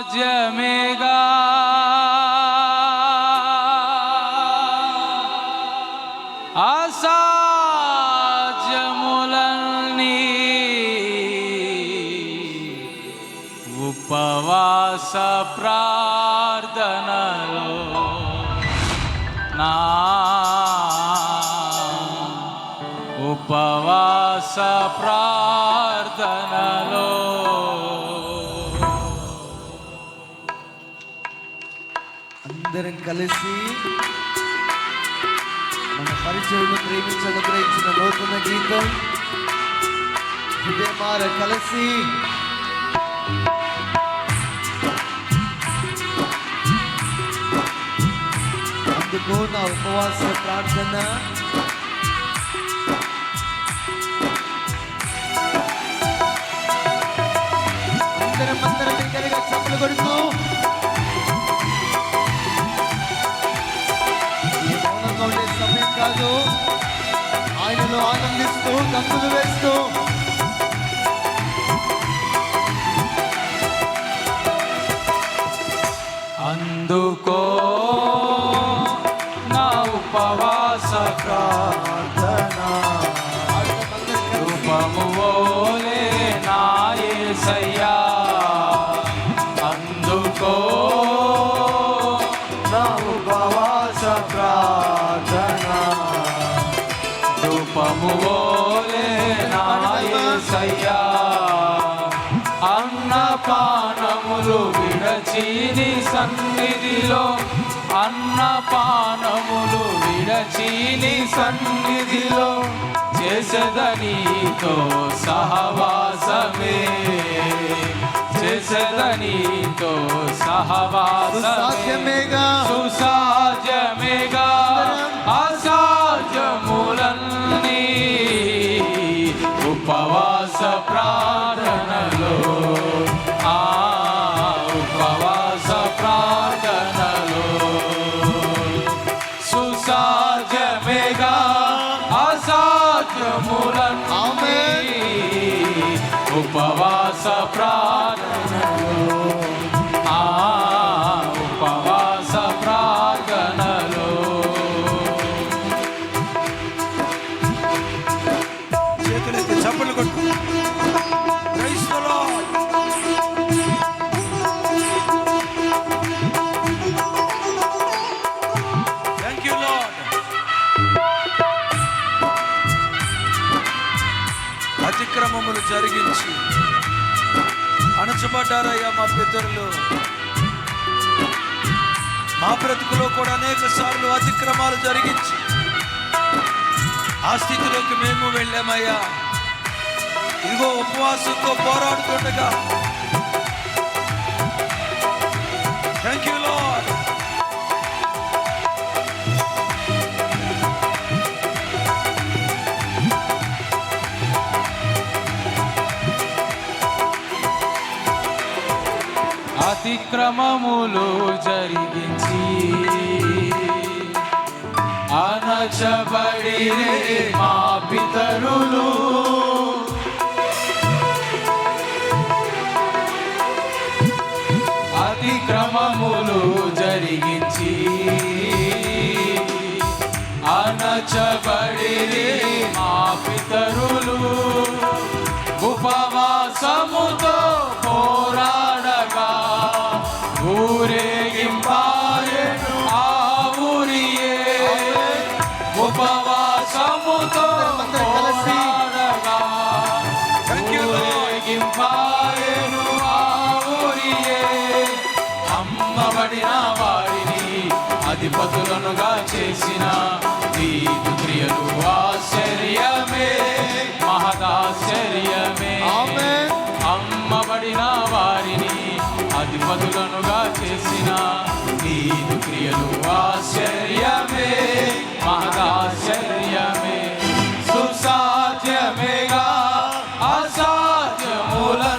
సుసాధ్యమేగా అందరం కలిసి మన పరిచయం ప్రేమించి అనుగ్రహించిన నూతన గీతం. హృదయమార కలిసి. అందుకు నా ఉపవాస ప్రార్థన. అందరం అందరం దగ్గరగా చప్పులు కొడుతూ. un canto de beso విడచీని సన్నిధిలో చేసదనీతో సహవాసమే. చేసదనీతో సహవాసమే. సాధ్యమేగా సుసాధ్యమేగా ఉపవాస ప్రార్థనలో అణచబడ్డారయ్యా మా పితరులు. మా బ్రతుకులో కూడా అనేక సార్లు అతిక్రమాలు జరిగించి ఆ స్థితిలోకి మేము వెళ్ళామయ్యా. ఇదిగో ఉపవాసంతో పోరాడుతుండగా అతిక్రమములు జరిగించి. అనచబడి మా పితరులు. అతిక్రమములు జరిగించి. అనచబడి మా పితరులు. ఉపవాసముతో ఊరేగింపాయను ఆ ఊరియే. ఉపవాసముతో పోరాడగా Thank ఆ ఊరియే. అమ్మబడిన వారిని అధిపతులనుగా చేసిన నీదు అధిపతులనుగా చేసిన నీదు క్రియలు ఆశ్చర్యమే మహదాశ్చర్యమే సుసాధ్యమేగా అసాధ్యములన్నీ.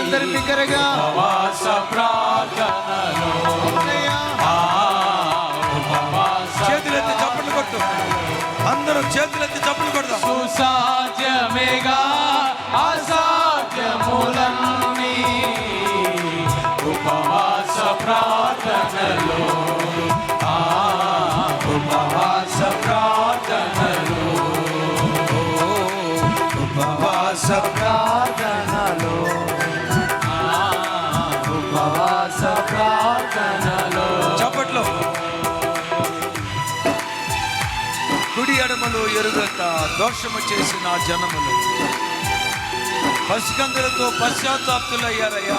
అందరం బిగ్గరగా ఉపవాస ప్రార్థనలో. చేతులెత్తి చప్పట్లు కొట్టు. అందరూ చేతులెత్తి చప్పట్లు కొడదాం. సుసాధ్యమేగా ప్రార్థనలో. ఉపవాస ప్రార్థనలో. ఉపవాస ప్రార్థనలో. ఉపవాస ప్రార్థనలో. చప్పట్లో. కుడి ఎడమలు ఎరుగక దోషము చేసిన జనములు. పసికందులతో పశ్చాత్తాప్తులయ్యారయ్యా.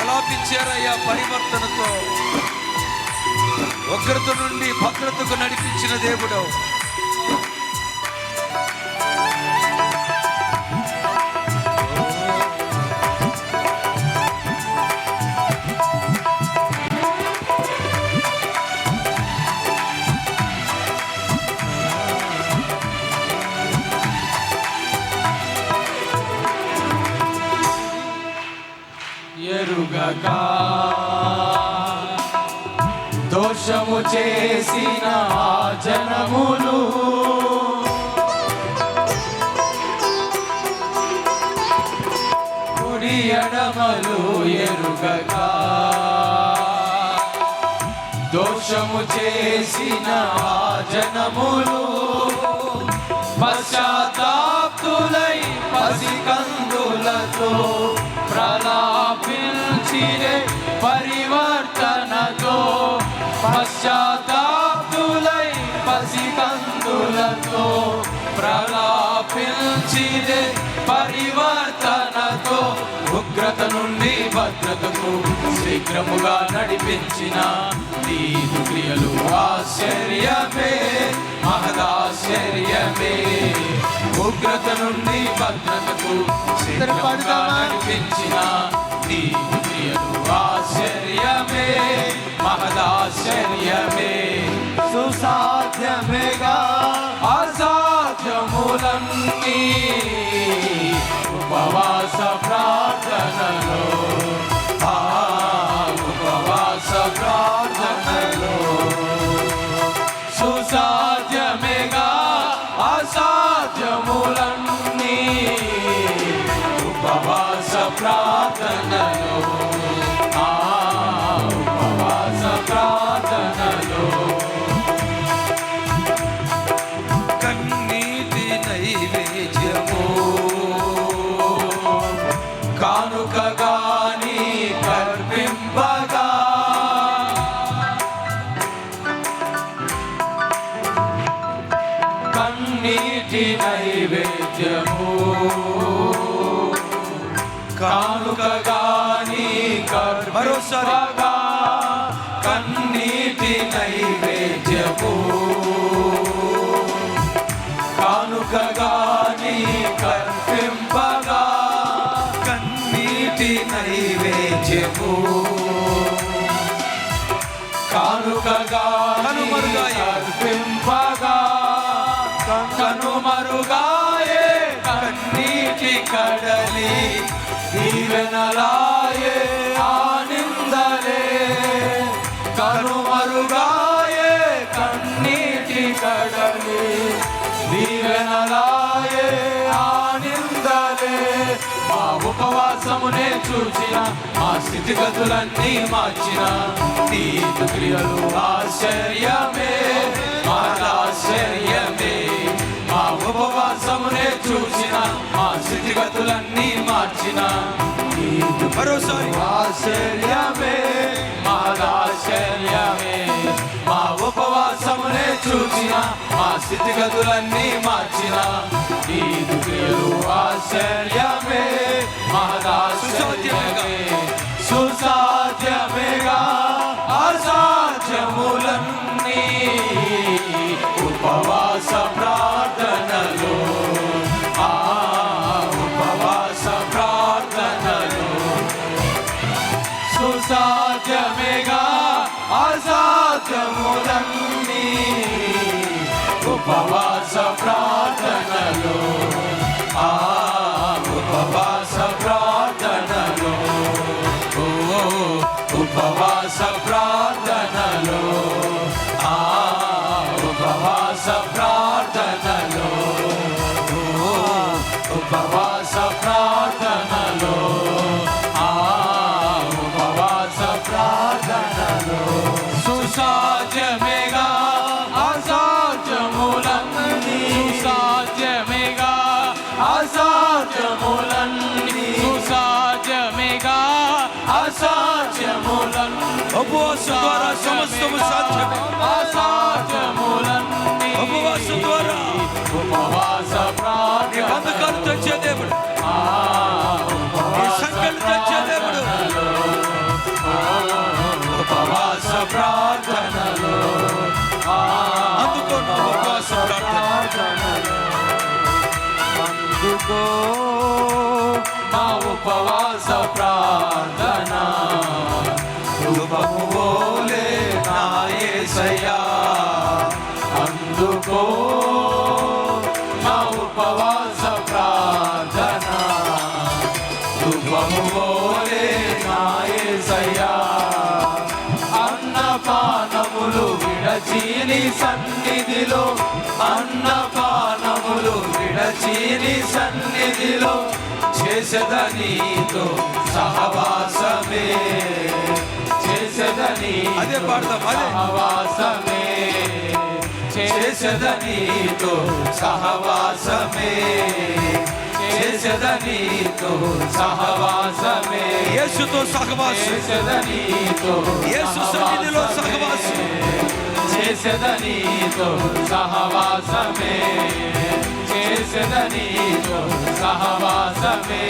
ప్రలాపించారయ్యా పరివర్తనతో. ఒకరితో నుండి భద్రతకు నడిపించిన దేవుడు దోషము చేసిన జనములు కుడి ఎడమలు ఎరుగక దోషము చేసిన జనములు పశ్చాత్తాప్తులై పరివర్తనతో పశ్చాత్తాప్తులై పసికందులతో ప్రలాపించిరే పరివర్తనతో ఉగ్రత నుండి భద్రతకు శీఘ్రముగా నడిపించిన నీదు క్రియలు ఆశ్చర్యమే మహదాశ్చర్యమే. ఉగ్రత నుండి భద్రతకు శీఘ్రముగా నడిపించిన ఆశ్చర్యమే మహదాశ్చర్యమే సుసాధ్యమేగా అసాధ్యములన్నీ ఉపవాస ప్రార్థనలో. కానుకగాని కన్నీటి నైవేద్యము. కానుకగాని మరోసారి. కన్నీటి నైవేద్యము. కానుకగాని కన్నీటి నైవేద్యము. కానుకగా కనుమరుగాయే. కర్పింపగా కనుమరుగాయే కన్నీటి కడలి దీవెనలాయే ఆనిందలే కనుమరుగాయే కన్నీటి కడలి దీవెనలాయే. ఉపవాసమునే చూచిన మా స్థితిగతులన్నీ మార్చిన. నీతి క్రియలు ఆశ్చర్యమే ఆశ్చర్యమే మా ఉపవాసమునే చూసిన మా స్థితిగతులన్నీ మార్చిన. నీతి మరోసారి ఆశ్చర్యమే మాదాశ్చర్యమే మా ఉపవాసమునే చూచిన మా స్థితిగతులన్నీ మార్చిన. నీదు క్రియలు ఆశ్చర్యమే. మహదాశ్చర్యమే సుసాధ్యమేగా అసాధ్యములన్నీ ఉపవాస ప్రార్థనలో. ఆ ఉపవాస ప్రార్థనలో. సుసాధ్యమేగా అసాధ్యములన్నీ ఉపవాస ప్రార్థనలో. ఉపవాసం ద్వారా సమస్తము అసాధ్యములన్నీ ఉపవాసం ద్వారా ఉపవాస నీ బంధకాలు తెచ్చే దేవుడు నీ సంఖ్యలు తెచ్చే దేవుడు ఉపవాస ప్రార్థనలో అందుకో నా ఉపవాస ప్రార్థన అందుకో మా ఉపవాస యేసయ్యా అందుకో మా ఉపవాస ప్రార్థన. రూపము పోలే నా యేసయ్యా అన్నపానములు విడచీని సన్నిధిలో. అన్నపానములు విడచీని సన్నిధిలో. చేసదనీతో సహవాసమే. చేసదని అదే పాడదాం, అదే. సహవాసమే చేసదనీతో సహవాసమే చేసదనీతో సహవాసమే యేసుతో సహవాసం చేసదనీతో యేసు సన్నిధిలో సహవాసం చేసదనీతో సహవాసమే చేసదనీతో సహవాసమే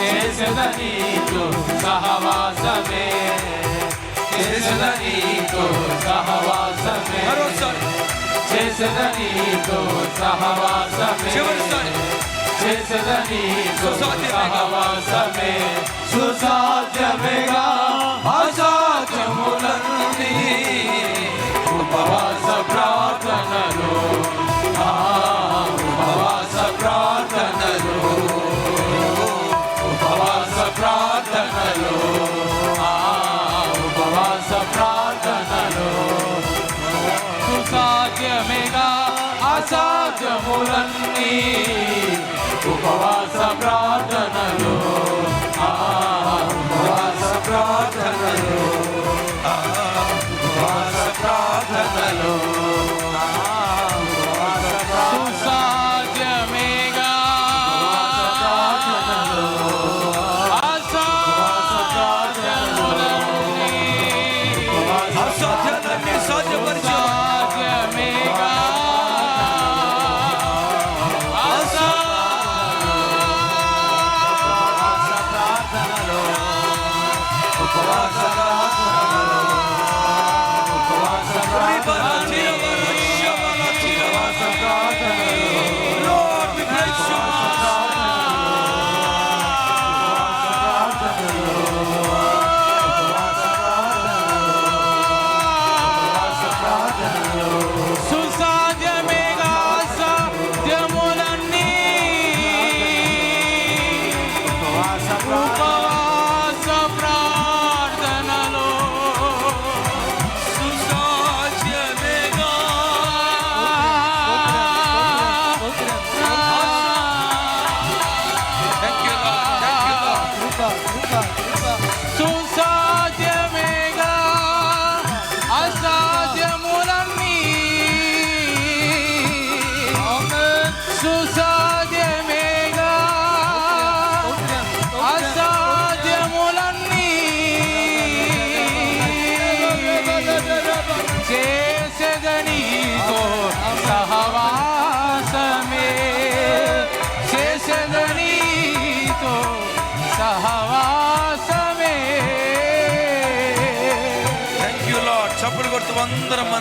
చేసదనీతో సహవాసమే చేసదనీతో సహవాసమే. మరోసారి. చేసదనీతో సహవాసమే. చివరిసారి. చేసదనీతో సుసాధ్యమేగా. సహవాసమే. సుసాధ్యమేగా. అసాధ్యములన్నీ. ఉపవాస ప్రార్థనలు. ఉపవాస ప్రార్థనలు. అసాధ్యమేగా అసాధ్యములన్నీ ఉపవాస ప్రార్థనలో. ఉపవాస ప్రార్థనలో.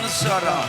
Sarah.